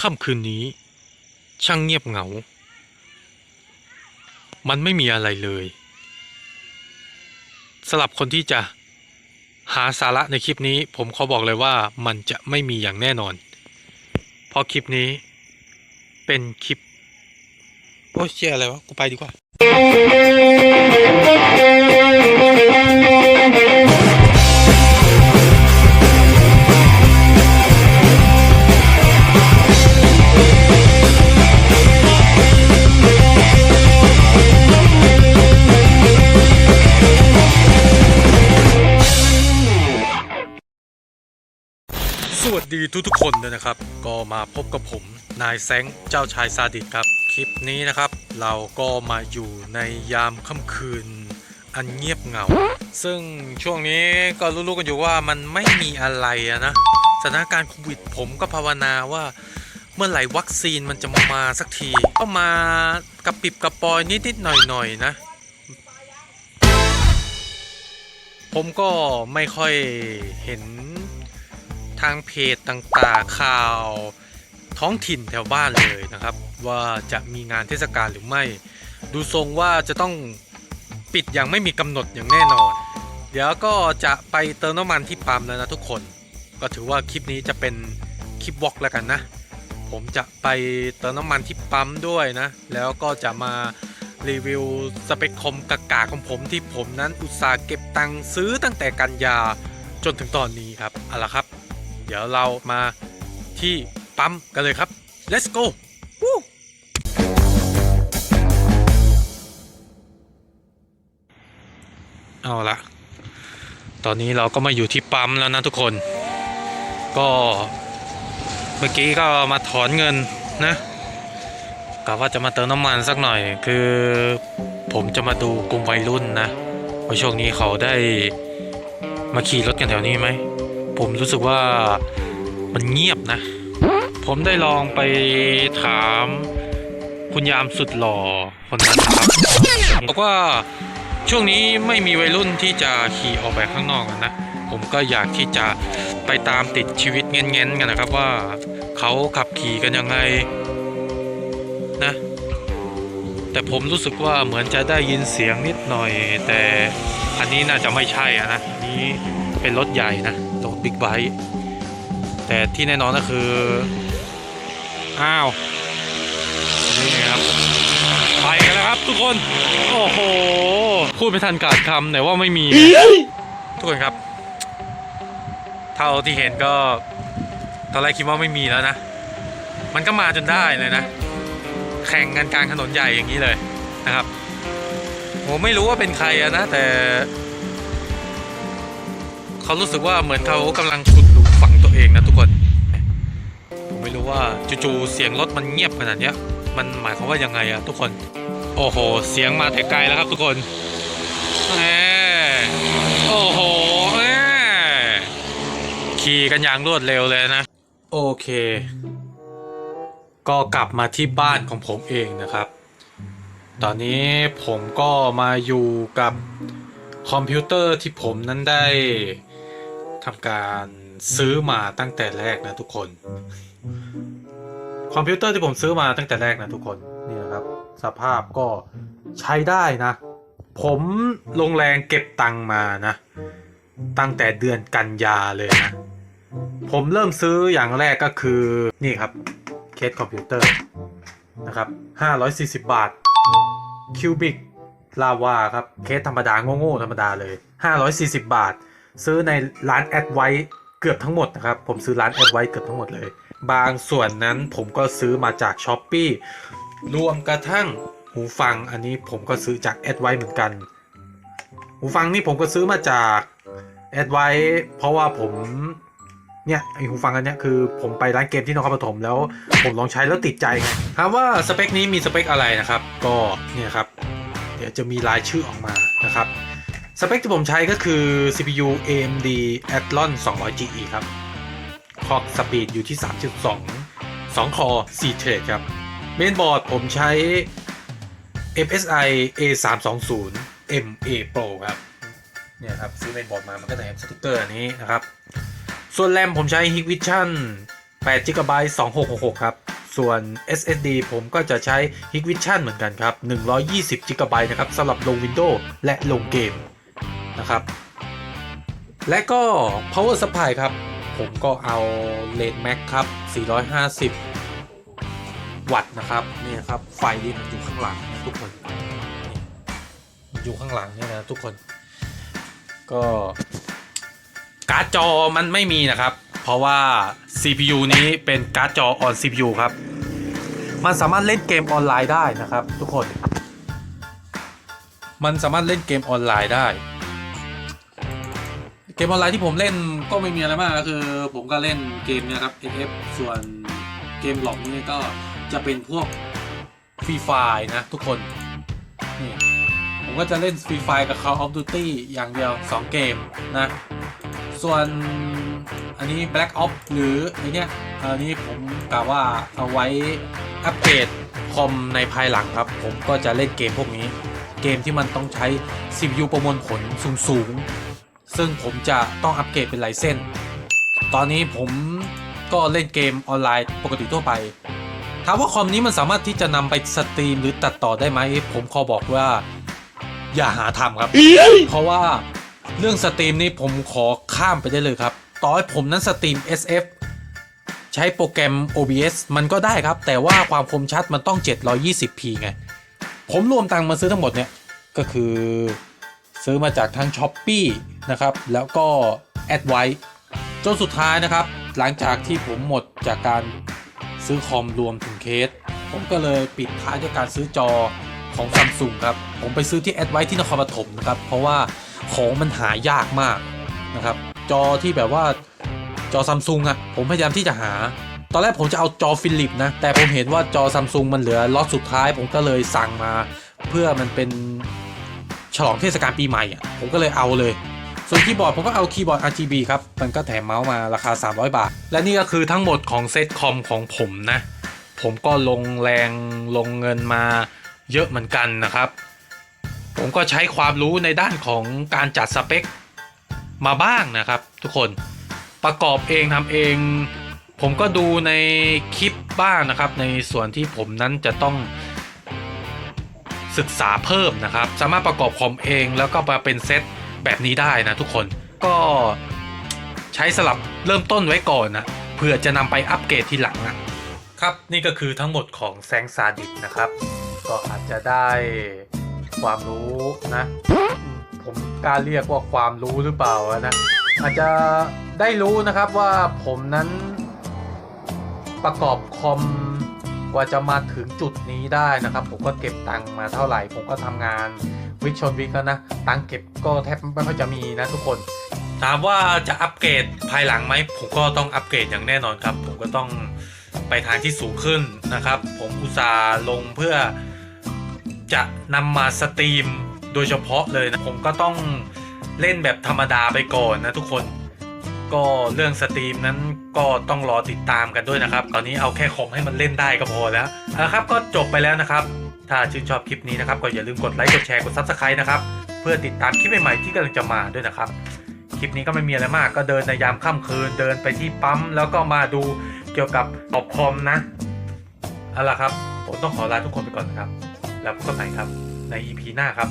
ค่ำคืนนี้ ช่างเงียบเหงา มันไม่มีอะไรเลยสำหรับคนที่จะหาสาระในคลิปนี้ ผมขอบอกเลยว่ามันจะไม่มีอย่างแน่นอน เพราะคลิปนี้เป็นคลิป โอ้ยเชี่ยอะไรวะ กูไปดีกว่า สวัสดีทุกๆคนเลยนะครับ ก็มาพบกับผมนายแซงเจ้าชายซาดิสครับ คลิปนี้นะครับ เราก็มาอยู่ในยามค่ำคืน อันเงียบเหงา ซึ่งช่วงนี้ก็รู้ๆกันอยู่ว่ามันไม่มีอะไรนะสถานการณ์โควิดผมก็ภาวนาว่าเมื่อไหร่วัคซีนมันจะมาสักที ก็มากระปิบกระปอยนิดๆหน่อยๆนะ ผมก็ไม่ค่อยเห็น ทางเพจต่างๆข่าวท้องถิ่นแถวบ้านเลยนะครับ ว่าจะมีงานเทศกาลหรือไม่ ดูทรงว่าจะต้องปิดอย่างไม่มีกำหนดอย่างแน่นอน เดี๋ยวก็จะไปเติมน้ำมันที่ปั๊มแล้วนะทุกคน ก็ถือว่าคลิปนี้จะเป็นคลิปวอล์กแล้วกันนะ ผมจะไปเติมน้ำมันที่ปั๊มด้วยนะ แล้วก็จะมารีวิวสเปคคอมกากาของผมที่ผมนั้นอุตส่าห์เก็บตังค์ซื้อตั้งแต่กันยาจนถึงตอนนี้ครับเอาละครับ เดี๋ยวเรามาที่ปั๊มกันเลยครับ let's go วู้เอาละตอนนี้เราก็มาอยู่ที่ปั๊มแล้วนะทุกคน ก็เมื่อกี้ก็มาถอนเงินนะกะว่าจะมาเติมน้ำมันสักหน่อย คือผมจะมาดูกลุ่มวัยรุ่นนะว่าช่วงนี้เขาได้มาขี่รถกันแถวนี้ไหม ผมรู้สึกว่ามันเงียบนะ ผมได้ลองไปถามคุณยามสุดหล่อคนนั้นนะครับบอกว่าช่วงนี้ไม่มีวัยรุ่นที่จะขี่ออกไปข้างนอกนะ ผมก็อยากที่จะไปตามติดชีวิตเงี้ยนๆกันนะครับว่าเขาขับขี่กันยังไงนะ แต่ผมรู้สึกว่าเหมือนจะได้ยินเสียงนิดหน่อย แต่อันนี้น่าจะไม่ใช่นะ อันนี้เป็นรถใหญ่นะ บิ๊กไบค์แต่ที่แน่นอนก็คือ อ้าว นี่ครับ ไปกันแล้วครับทุกคน โอ้โห พูดไม่ทันขาดคำแต่ว่าไม่มีนะทุกคนครับ เท่าที่เห็นก็ ตอนแรกคิดว่าไม่มีแล้วนะ มันก็มาจนได้เลยนะ แข่งกันกลางถนนใหญ่อย่างนี้เลยนะครับผมไม่รู้ว่าเป็นใครอะนะแต่ เขารู้สึกว่าเหมือนเขากำลังขุดหลุมฝังตัวเองนะทุกคนผมไม่รู้ว่าจู่ๆเสียงรถมันเงียบขนาดเนี้ย มันหมายความว่ายังไงอะทุกคน โอ้โห เสียงมาแต่ไกลแล้วครับทุกคนแหมโอ้โหแหมขี่กันอย่างรวดเร็วเลยนะ โอเค ก็กลับมาที่บ้านของผมเองนะครับ ตอนนี้ผมก็มาอยู่กับคอมพิวเตอร์ที่ผมนั้นได้ ทำการซื้อมาตั้งแต่แรกนะทุกคน คอมพิวเตอร์ที่ผมซื้อมาตั้งแต่แรกนะทุกคนนี่นะครับ สภาพก็ใช้ได้นะ ผมลงแรงเก็บตังมานะ ตั้งแต่เดือนกันยาเลยนะ ผมเริ่มซื้ออย่างแรกก็คือนี่ครับเคสคอมพิวเตอร์นะครับ 540 บาทคิวบิกลาวาครับ เคสธรรมดาโง่ๆธรรมดาเลย 540 บาท ซื้อในร้านแอดไว้เกือบทั้งหมดนะครับ ผมซื้อร้านแอดไว้เกือบทั้งหมดเลย บางส่วนนั้นผมก็ซื้อมาจากช้อปปีรวมกระทั่งหูฟังอันนี้ผมก็ซื้อจากแอดไว้เหมือนกัน หูฟังนี่ผมก็ซื้อมาจากแอดไว้เพราะว่าผมเนี่ยไอหูฟังอันเนี้ยคือผมไปร้านเกมที่นครปฐมแล้วผมลองใช้แล้วติดใจไงถามว่าสเปคนี้มีสเปคอะไรนะครับ ก็เนี่ยครับ เดี๋ยวจะมีรายชื่อออกมานะครับ สเปคที่ผมใช้ก็คือ CPU AMD Athlon 200 GE ครับ คล็อกสปีดอยู่ที่ 3.2 2 คอ 4 เทรดครับ เมนบอร์ดผมใช้ MSI A320 MA Pro ครับ เนี่ยครับ ซื้อเมนบอร์ดมา มันก็จะเห็นสติกเกอร์อันนี้นะครับ ส่วนแรมผมใช้ Hikvision 8 GB 2666 ครับ ส่วน SSD ผมก็จะใช้ Hikvision เหมือนกันครับ 120 g b นะครับสำหรับลง Windows และลงเกม นะครับ และก็ power supply ครับ ผมก็เอาเลน Max ครับ 450 วัตต์นะครับนี่นะครับ ไฟนี่มันอยู่ข้างหลังนะทุกคนมันอยู่ข้างหลังเนี่ยนะทุกคน ก็การ์ดจอมันไม่มีนะครับ เพราะว่า CPU นี้เป็นการ์ดจอ on CPU ครับ มันสามารถเล่นเกมออนไลน์ได้นะครับ ทุกคน มันสามารถเล่นเกมออนไลน์ได้ กมออนไลน์ที่ผมเล่นก็ไม่มีอะไรมากก็คือ ผมก็เล่นเกมนี่ยครับ FF ส่วนเกมหลอกนี่ก็จะเป็นพวกฟรีไฟนะทุกคนนี่ผมก็จะเล่นฟรีไฟกับ Call of Duty อย่างเดียว 2 เกมนะ ส่วนอันนี้ Black Ops หรือไอเนี้ยอันนี้ผมกะว่าเอาไว้อัปเกรดคอมในภายหลังครับ ผมก็จะเล่นเกมพวกนี้ เกมที่มันต้องใช้ CPU ประมวลผลสูงๆ ซึ่งผมจะต้องอัปเกรดเป็นไลเซนตอนนี้ผมก็เล่นเกมออนไลน์ปกติทั่วไป ถามว่าคอมนี้มันสามารถที่จะนำไปสตรีมหรือตัดต่อได้ไหม ผมขอบอกว่า อย่าหาทำครับ เพราะว่าเรื่องสตรีมนี่ผมขอข้ามไปได้เลยครับ ต่อให้ผมนั้นสตรีม SF ใช้โปรแกรม OBS มันก็ได้ครับ แต่ว่าความคมชัดมันต้อง 720p ไง ผมรวมตังค์มาซื้อทั้งหมดเนี่ย ก็คือ ซื้อมาจากทั้ง s h อ p e e นะครับ แล้วก็ a d w i จนสุดท้ายนะครับ หลังจากที่ผมหมดจากการซื้อคอมรวมถึงเคส ผมก็เลยปิดท้ายด้วยการซื้อจอของซัมซุงครับ ผมไปซื้อที่ a d w i ที่นครปฐมนะครับ เพราะว่าของมันหายากมากนะครับ จอที่แบบว่าจอซัมซุงอะผมพยายามที่จะหา ตอนแรกผมจะเอาจอฟิลิปนะ แต่ผมเห็นว่าจอซัมซุงมันเหลือล็อตสุดท้าย ผมก็เลยสั่งมา เพื่อมันเป็น ฉลองเทศกาลปีใหม่อะผมก็เลยเอาเลย ส่วนคีย์บอร์ดผมก็เอาคีย์บอร์ด RGB ครับ มันก็แถมเมาส์มาราคา 300 บาท และนี่ก็คือทั้งหมดของเซตคอมของผมนะ ผมก็ลงแรงลงเงินมาเยอะเหมือนกันนะครับ ผมก็ใช้ความรู้ในด้านของการจัดสเปคมาบ้างนะครับทุกคนประกอบเองทำเอง ผมก็ดูในคลิปบ้างนะครับ ในส่วนที่ผมนั้นจะต้อง ศึกษาเพิ่มนะครับ สามารถประกอบคอมเองแล้วก็มาเป็นเซตแบบนี้ได้นะทุกคนก็ใช้สลับเริ่มต้นไว้ก่อนนะเพื่อจะนำไปอัปเกรดทีหลังนะครับนี่ก็คือทั้งหมดของแซงซาดิสนะครับ ก็อาจจะได้ความรู้นะ ผมกล้าเรียกว่าความรู้หรือเปล่านะอาจจะได้รู้นะครับว่าผมนั้นประกอบคอม กว่าจะมาถึงจุดนี้ได้นะครับ ผมก็เก็บตังค์มาเท่าไหร่ ผมก็ทำงานวิกชนวิกแล้วนะ ตังค์เก็บก็แทบไม่ค่อยจะมีนะทุกคนถามว่าจะอัปเกรดภายหลังไหมผมก็ต้องอัปเกรดอย่างแน่นอนครับ ผมก็ต้องไปทางที่สูงขึ้นนะครับ ผมอุตส่าห์ลงเพื่อจะนำมาสตรีมโดยเฉพาะเลยนะ ผมก็ต้องเล่นแบบธรรมดาไปก่อนนะทุกคน ก็เรื่องสตรีมนั้นก็ต้องรอติดตามกันด้วยนะครับ ตอนนี้เอาแค่คอมให้มันเล่นได้ก็พอแล้วเอาละครับก็จบไปแล้วนะครับ ถ้าชื่นชอบคลิปนี้นะครับ ก็อย่าลืมกดไลค์กดแชร์กด Subscribe นะครับ เพื่อติดตามคลิปใหม่ๆที่กำลังจะมาด้วยนะครับ คลิปนี้ก็ไม่มีอะไรมากก็เดินในยามค่ำคืนเดินไปที่ปั๊ม แล้วก็มาดูเกี่ยวกับตอบคอมนะเอาล่ะครับผมต้องขอลาทุกคนไปก่อนนะครับ แล้วพบกันใหม่ครับใน EP หน้าครับ